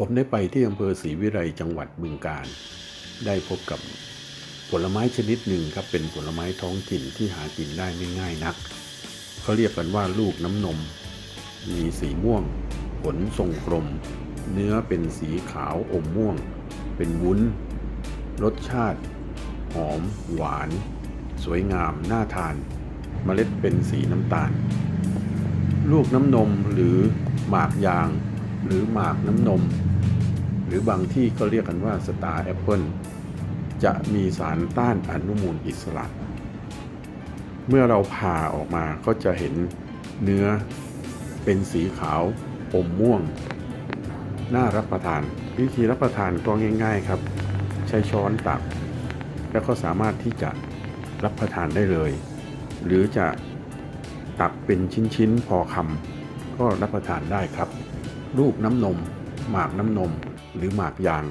ผมได้ไปที่อำเภอศรีวิไลจังหวัดบึงกาฬได้พบกับผลไม้ชนิดหนึ่งครับเป็นผลไม้ท้องถิ่นที่หากินได้ไม่ง่ายนัก เขาเรียกกันว่าลูกน้ำนม มีสีม่วง ผลทรงกลม เนื้อเป็นสีขาวอมม่วง เป็นวุ้น รสชาติ หอม หวาน สวยงาม น่าทานเมล็ดเป็นสีน้ำตาล ลูกน้ำนมหรือหมากยาง หรือหมากน้ำนม หรือบางที่ก็เรียกกันว่าสตาร์แอปเปิลจะมีสารต้านอนุมูลอิสระ เมื่อเราผ่าออกมาก็จะเห็นเนื้อเป็นสีขาวอมม่วง น่ารับประทาน วิธีรับประทานก็ง่าย ๆครับ ใช้ช้อนตัก แล้วก็สามารถที่จะรับประทานได้เลย หรือจะตักเป็นชิ้นๆ พอคำก็รับประทานได้ครับ รูปน้ำนม หมากน้ำนม หรือหมากยาง